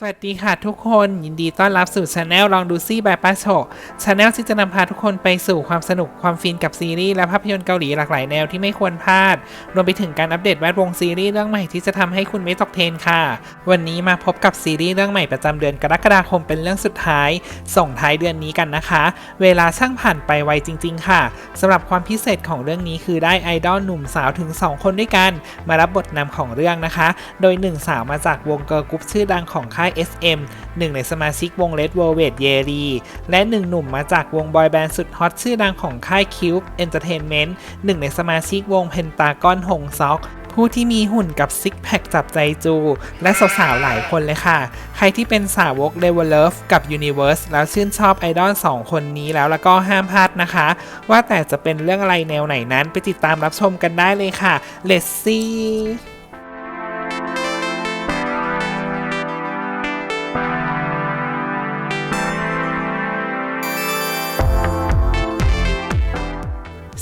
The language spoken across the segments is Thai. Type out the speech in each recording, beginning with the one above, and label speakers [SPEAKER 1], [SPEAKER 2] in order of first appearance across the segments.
[SPEAKER 1] สวัสดีค่ะทุกคนยินดีต้อนรับสู่ช anel ลองดูซี่แบบป้าโชช anel ที่จะนำพาทุกคนไปสู่ความสนุกความฟินกับซีรีส์และภาพยนตร์เกาหลีหลากหลายแนวที่ไม่ควรพลาด รวมไปถึงการอัปเดตแวดวงซีรีส์เรื่องใหม่ที่จะทำให้คุณไม่ตกเทรนค่ะ วันนี้มาพบกับซีรีส์เรื่องใหม่ประจำเดือนกรกฎาคมเป็นเรื่องสุดท้าย ส่งท้ายเดือนนี้กันนะคะ เวลาช่างผ่านไปไวจริง ๆ ค่ะสำหรับความพิเศษของเรื่องนี้คือได้ไอดอลหนุ่มสาวถึง 2 คนด้วยกัน มารับบทนำของเรื่องนะคะ โดยหนึ่งสาวมาจากวงเกิร์ลกรุ๊ปชื่อดังของค่าย SM หนึ่งในสมาชิกวง Red Velvet เยรีและหนึ่งหนุ่มมาจากวงบอยแบนด์สุดฮอตชื่อดังของค่าย Cube Entertainment หนึ่งในสมาชิกวง Pentagon หงซอกผู้ที่มีหุ่นกับซิกแพคจับใจจู และสาวๆหลายคนเลยค่ะ ใครที่เป็นสาวก l e v e l o v e กับ Universe แล้วชื่นชอบไอดอล2คนนี้แล้วแล้วก็ห้ามพลาดนะคะ ว่าแต่จะเป็นเรื่องอะไรแนวไหนนั้นไปติดตามรับชมกันได้เลยค่ะ Let's see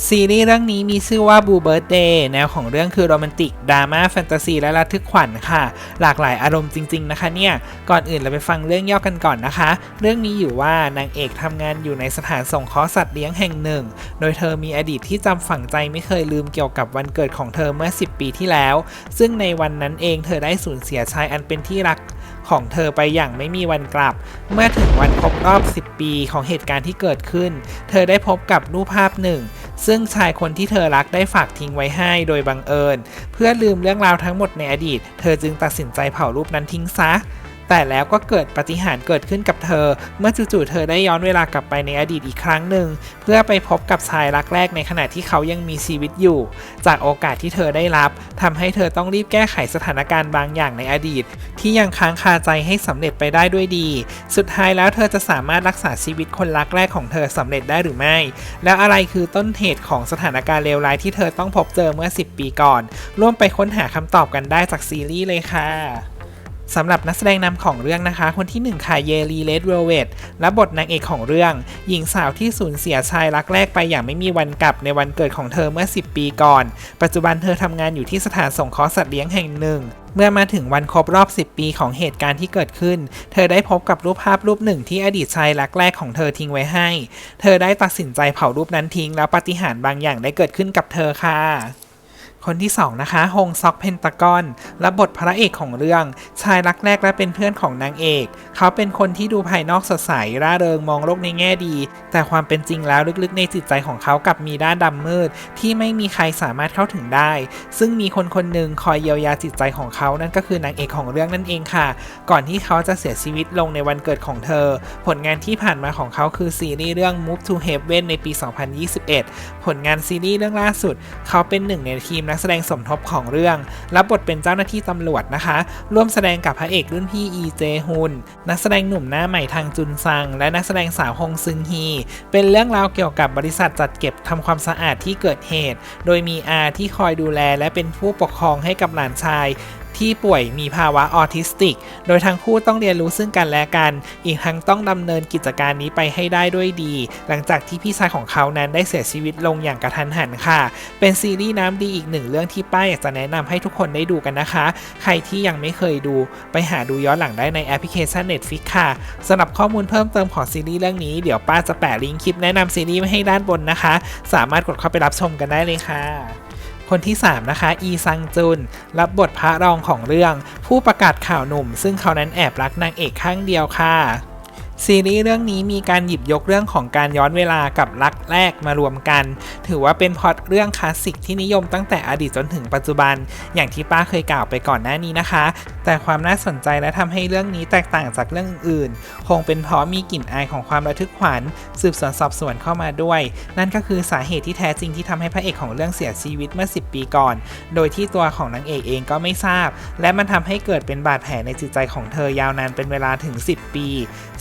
[SPEAKER 1] ซีรีส์เรื่องนี้มีชื่อว่า Blue Birthday แนวของเรื่องคือโรแมนติกดราม่าแฟนตาซีและระทึกขวัญค่ะ หลากหลายอารมณ์จริง ๆ นะคะเนี่ย ก่อนอื่นเราไปฟังเรื่องย่อกันก่อนนะคะ เรื่องนี้อยู่ว่านางเอกทำงานอยู่ในสถานสงเคราะห์สัตว์เลี้ยงแห่งหนึ่ง โดยเธอมีอดีตที่จำฝังใจไม่เคยลืมเกี่ยวกับวันเกิดของเธอเมื่อ 10 ปีที่แล้ว ซึ่งในวันนั้นเองเธอได้สูญเสียชายอันเป็นที่รักของเธอไปอย่างไม่มีวันกลับ เมื่อถึงวันครบรอบ 10 ปีของเหตุการณ์ที่เกิดขึ้น เธอได้พบกับรูปภาพหนึ่ง ซึ่งชายคนที่เธอรักได้ฝากทิ้งไว้ให้โดยบังเอิญ เพื่อลืมเรื่องราวทั้งหมดในอดีต เธอจึงตัดสินใจเผารูปนั้นทิ้งซะ แต่แล้วก็เกิดปฏิหารเกิดขึ้นกับเธอ เมื่อจู่ๆเธอได้ย้อนเวลากลับไปในอดีตอีกครั้งหนึ่ง เพื่อไปพบกับชายรักแรกในขณะที่เขายังมีชีวิตอยู่ จากโอกาสที่เธอได้รับทำให้เธอต้องรีบแก้ไขสถานการณ์บางอย่างในอดีต ที่ยังค้างคาใจให้สำเร็จไปได้ด้วยดี สุดท้ายแล้วเธอจะสามารถรักษาชีวิตคนรักแรกของเธอสำเร็จได้หรือไม่ แล้วอะไรคือต้นเหตุของสถานการณ์เลวร้ายที่เธอต้องพบเจอเมื่อ 10 ปีก่อน ร่วมไปค้นหาคำตอบกันได้จากซีรีส์เลยค่ะ สำหรับนักแสดงนำของเรื่องนะคะ คนที่ 1 ค่ะ เยลีเลดเวลเวตและบทนางเอกของเรื่อง หญิงสาวที่สูญเสียชายรักแรกไปอย่างไม่มีวันกลับในวันเกิดของเธอเมื่อ 10 ปีก่อน ปัจจุบันเธอทำงานอยู่ที่สถานสงเคราะห์สัตว์เลี้ยงแห่งหนึ่ง เมื่อมาถึงวันครบรอบ 10 ปีของเหตุการณ์ที่เกิดขึ้น เธอได้พบกับรูปภาพรูปหนึ่งที่อดีตชายรักแรกของเธอทิ้งไว้ให้ เธอได้ตัดสินใจเผารูปนั้นทิ้ง แล้วปาฏิหารย์บางอย่างได้เกิดขึ้นกับเธอค่ะ คนที่ 2 นะคะฮงซอกเพนตากอนรับบทพระเอกของเรื่อง ชายรักแรกและเป็นเพื่อนของนางเอก เขาเป็นคนที่ดูภายนอกสดใสร่าเริงมองโลกในแง่ดี แต่ความเป็นจริงแล้วลึกๆ ในจิตใจของเขากลับมีด้านดำมืด ที่ไม่มีใครสามารถเข้าถึงได้ ซึ่งมีคนคนหนึ่งคอยเยียวยาจิตใจของเขานั่นก็คือนางเอกของเรื่องนั่นเองค่ะ ก่อนที่เขาจะเสียชีวิตลงในวันเกิดของเธอ ผลงานที่ผ่านมาของเขาคือซีรีส์เรื่อง Move to Heaven ในปี 2021 ผลงานซีรีส์เรื่องล่าสุด เขาเป็นหนึ่งในทีมนักแสดงสมทบของเรื่อง รับบทเป็นเจ้าหน้าที่ตำรวจนะคะ ร่วมแสดงกับพระเอกรุ่นพี่อีเจฮุนนักแสดงหนุ่มหน้าใหม่ทางจุนซัง และนักแสดงสาวฮงซึงฮี เป็นเรื่องราวเกี่ยวกับบริษัทจัดเก็บทำความสะอาดที่เกิดเหตุ โดยมีอาที่คอยดูแลและเป็นผู้ปกครองให้กับหลานชาย ที่ป่วยมีภาวะออทิสติก โดยทั้งคู่ต้องเรียนรู้ซึ่งกันและกัน อีกทั้งต้องดำเนินกิจการนี้ไปให้ได้ด้วยดี หลังจากที่พี่ชายของเขานั้นได้เสียชีวิตลงอย่างกระทันหันค่ะ เป็นซีรีส์น้ำดีอีกหนึ่งเรื่องที่ป้าอยากจะแนะนำให้ทุกคนได้ดูกันนะคะ ใครที่ยังไม่เคยดูไปหาดูย้อนหลังได้ในแอปพลิเคชัน Netflix ค่ะสำหรับข้อมูลเพิ่มเติมของซีรีส์เรื่องนี้เดี๋ยวป้าจะแปะลิงก์คลิปแนะนำซีรีส์ไว้ให้ด้านบนนะคะ สามารถกดเข้าไปรับชมกันได้เลยค่ะ คนที่ 3 นะคะ อีซังจุน รับบทพระรองของเรื่อง ผู้ประกาศข่าวหนุ่ม ซึ่งเขานั้นแอบรักนางเอกข้างเดียวค่ะ ซีรีส์เรื่องนี้มีการหยิบยกเรื่องของการย้อนเวลากับรักแรกมารวมกัน ถือว่าเป็นพอตเรื่องคลาสสิกที่นิยมตั้งแต่อดีตจนถึงปัจจุบัน อย่างที่ป้าเคยกล่าวไปก่อนหน้านี้นะคะ แต่ความน่าสนใจและทำให้เรื่องนี้แตกต่างจากเรื่องอื่น คงเป็นเพราะมีกลิ่นอายของความระทึกขวัญ สืบสวนสอบสวนเข้ามาด้วย นั่นก็คือสาเหตุที่แท้จริงที่ทำให้พระเอกของเรื่องเสียชีวิตเมื่อ 10 ปีก่อน โดยที่ตัวของนางเอกเองก็ไม่ทราบ และมันทำให้เกิดเป็นบาดแผลในจิตใจของเธอยาวนานเป็นเวลาถึง 10 ปี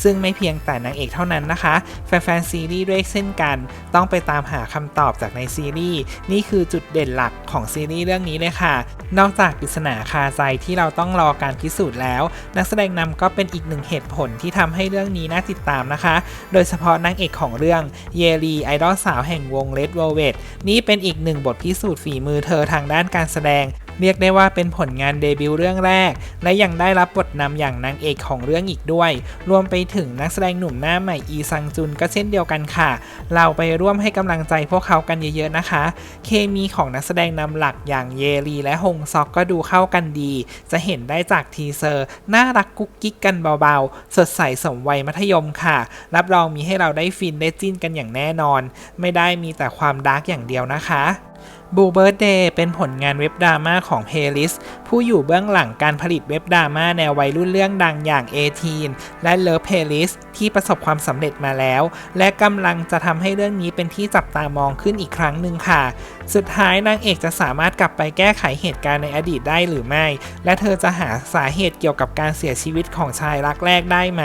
[SPEAKER 1] ซึ่งไม่เพียงแต่นางเอกเท่านั้นนะคะ แฟนๆซีรีส์ด้วยเช่นกัน ต้องไปตามหาคำตอบจากในซีรีส์นี่คือจุดเด่นหลักของซีรีส์เรื่องนี้เลยค่ะ นอกจากปริศนาคาใจที่เราต้องรอการพิสูจน์แล้ว นักแสดงนำก็เป็นอีกหนึ่งเหตุผลที่ทำให้เรื่องนี้น่าติดตามนะคะ โดยเฉพาะนางเอกของเรื่องเยลีไอดอลสาวแห่งวง Red Velvet นี่เป็นอีกหนึ่งบทพิสูจน์ฝีมือเธอทางด้านการแสดง เรียกได้ว่าเป็นผลงานเดบิวต์เรื่องแรก และยังได้รับบทนำอย่างนางเอกของเรื่องอีกด้วย รวมไปถึงนักแสดงหนุ่มหน้าใหม่อีซังจุนก็เช่นเดียวกันค่ะ เราไปร่วมให้กำลังใจพวกเขากันเยอะๆนะคะ เคมีของนักแสดงนำหลักอย่างเยรีและฮงซอกก็ดูเข้ากันดี จะเห็นได้จากทีเซอร์ น่ารักกุ๊กกิ๊กกันเบาๆ สดใสสมวัยมัธยมค่ะ รับรองมีให้เราได้ฟินได้จิ้นกันอย่างแน่นอน ไม่ได้มีแต่ความดาร์กอย่างเดียวนะคะ บูเบิร์ดเดย์เป็นผลงานเว็บดราม่าของ p a y l i s t ผู้อยู่เบื้องหลังการผลิตเว็บดราม่าแนววัยรุ่นเรื่องดังอย่าง A-Teen และ Love Playlist ที่ประสบความสำเร็จมาแล้ว และกำลังจะทำให้เรื่องนี้เป็นที่จับตามองขึ้นอีกครั้งหนึ่งค่ะ สุดท้ายนางเอกจะสามารถกลับไปแก้ไขเหตุการณ์ในอดีตได้หรือไม่ และเธอจะหาสาเหตุเกี่ยวกับการเสียชีวิตของชายรักแรกได้ไหม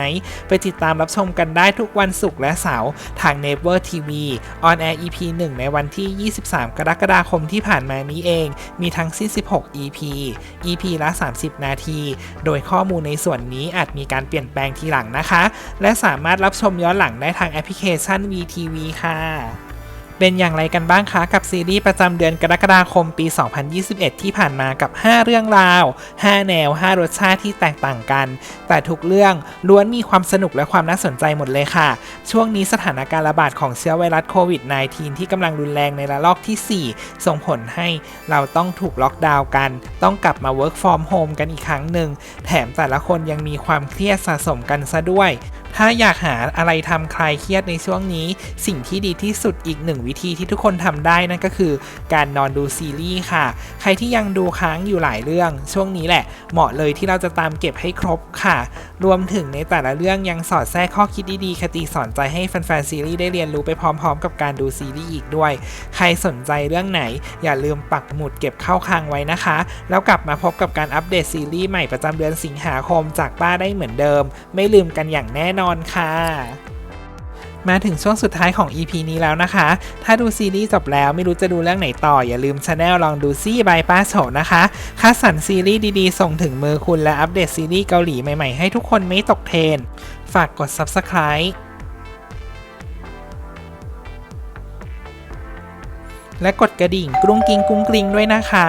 [SPEAKER 1] ไปติดตามรับชมกันได้ทุกวันศุกร์และเสาร์ทาง Never TV on air EP 1 ในวันที่ 23 กรกฎาคมที่ผ่านมานี้เอง มีทั้งสิ้น 16 EP EP ละ 30 นาที โดยข้อมูลในส่วนนี้อาจมีการเปลี่ยนแปลงทีหลังนะคะ และสามารถรับชมย้อนหลังได้ทางแอปพลิเคชัน VTV ค่ะ เป็นอย่างไรกันบ้างคะกับซีรีส์ประจำเดือนกรกฎาคมปี 2021 ที่ผ่านมากับ 5 เรื่องราว 5 แนว 5 รสชาติที่แตกต่างกัน แต่ทุกเรื่องล้วนมีความสนุกและความน่าสนใจหมดเลยค่ะ ช่วงนี้สถานการณ์ระบาดของเชื้อไวรัสโควิด -19 ที่กำลังรุนแรงในระลอกที่ 4 ส่งผลให้เราต้องถูกล็อกดาวน์กัน ต้องกลับมา work from home กันอีกครั้งหนึ่ง แถมแต่ละคนยังมีความเครียดสะสมกันซะด้วย ถ้าอยากหาอะไรทำคลายเครียดในช่วงนี้ สิ่งที่ดีที่สุดอีกหนึ่งวิธีที่ทุกคนทำได้นั่นก็คือ การนอนดูซีรีส์ค่ะ ใครที่ยังดูค้างอยู่หลายเรื่อง ช่วงนี้แหละ เหมาะเลยที่เราจะตามเก็บให้ครบค่ะ รวมถึงในแต่ละเรื่องยังสอดแทรกข้อคิดดีๆคติสอนใจให้แฟนๆซีรีส์ได้เรียนรู้ไปพร้อม ๆ กับการดูซีรีส์อีกด้วย ใครสนใจเรื่องไหน อย่าลืมปักหมุดเก็บเข้าคลังไว้นะคะ แล้วกลับมาพบกับการอัปเดตซีรีส์ใหม่ประจำเดือนสิงหาคมจากป้าได้เหมือนเดิม ไม่ลืมกันอย่างแน่นอนค่ะ มาถึงช่วงสุดท้ายของ EP นี้แล้วนะคะ ถ้าดูซีรีส์จบแล้วไม่รู้จะดูเรื่องไหนต่อ อย่าลืมช anel ลองดูซี่บายป้าโฉนะคะคัดสรรซีรีส์ดีๆ ส่งถึงมือคุณและอัปเดตซีรีส์เกาหลีใหม่ๆ ให้ทุกคนไม่ตกเทรนฝากกด Subscribe และกดกระดิ่งกรุงกิงกุ้งกริงด้วยนะคะ